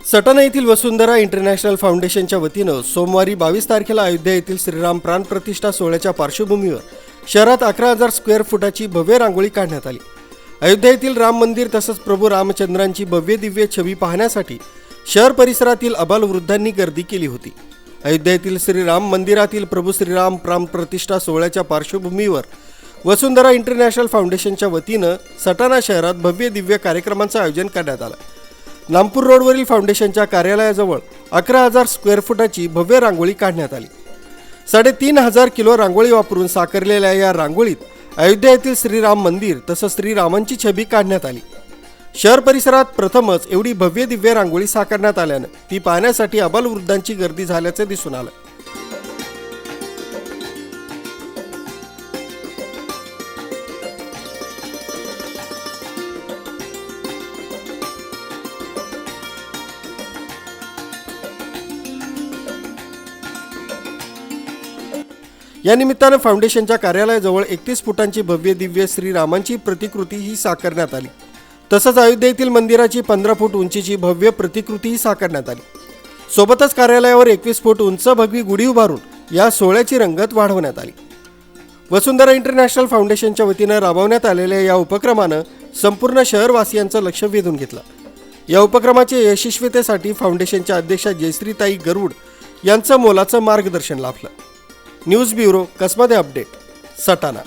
सटाणा येथील वसुंधरा इंटरनॅशनल फाउंडेशनच्या वतीनं सोमवारी बावीस तारखेला अयोध्या येथील श्रीराम प्राण प्रतिष्ठा सोहळ्याच्या पार्श्वभूमीवर शहरात अकरा हजार स्क्वेअर फुटाची भव्य रांगोळी काढण्यात आली. अयोध्या येथील राम मंदिर तसंच प्रभू रामचंद्रांची भव्य दिव्य छबी पाहण्यासाठी शहर परिसरातील अबालवृद्धांनी गर्दी केली होती. अयोध्या येथील श्रीराम मंदिरातील प्रभू श्रीराम प्राण प्रतिष्ठा सोहळ्याच्या पार्श्वभूमीवर वसुंधरा इंटरनॅशनल फाउंडेशनच्या वतीनं सटाणा शहरात भव्य दिव्य कार्यक्रमांचं आयोजन करण्यात आलं. नागपूर रोडवरील फाउंडेशनच्या कार्यालयाजवळ अकरा हजार स्क्वेअर फुटाची भव्य रांगोळी काढण्यात आली. साडेतीन हजार किलो रांगोळी वापरून साकारलेल्या या रांगोळीत अयोध्या येथील श्रीराम मंदिर तसंच श्रीरामांची छबी काढण्यात आली. शहर परिसरात प्रथमच एवढी भव्य दिव्य रांगोळी साकारण्यात आल्यानं ती पाहण्यासाठी अबालवृद्धांची गर्दी झाल्याचं दिसून आलं. या निमित्तानं फाउंडेशनच्या कार्यालयाजवळ एकतीस फुटांची भव्य दिव्य श्रीरामांची प्रतिकृती ही साकारण्यात आली. तसंच अयोध्येतील मंदिराची पंधरा फूट उंचीची भव्य प्रतिकृतीही साकारण्यात आली. सोबतच कार्यालयावर एकवीस फूट उंच भगवी गुढी उभारून या सोहळ्याची रंगत वाढवण्यात आली. वसुंधरा इंटरनॅशनल फाउंडेशनच्या वतीनं राबवण्यात आलेल्या या उपक्रमानं संपूर्ण शहरवासियांचं लक्ष वेधून घेतलं. या उपक्रमाच्या यशस्वीतेसाठी फाउंडेशनच्या अध्यक्षा जयश्रीताई गरुड यांचं मोलाचं मार्गदर्शन लाभलं. न्यूज ब्युरो कसमध्ये अपडेट सटाणा.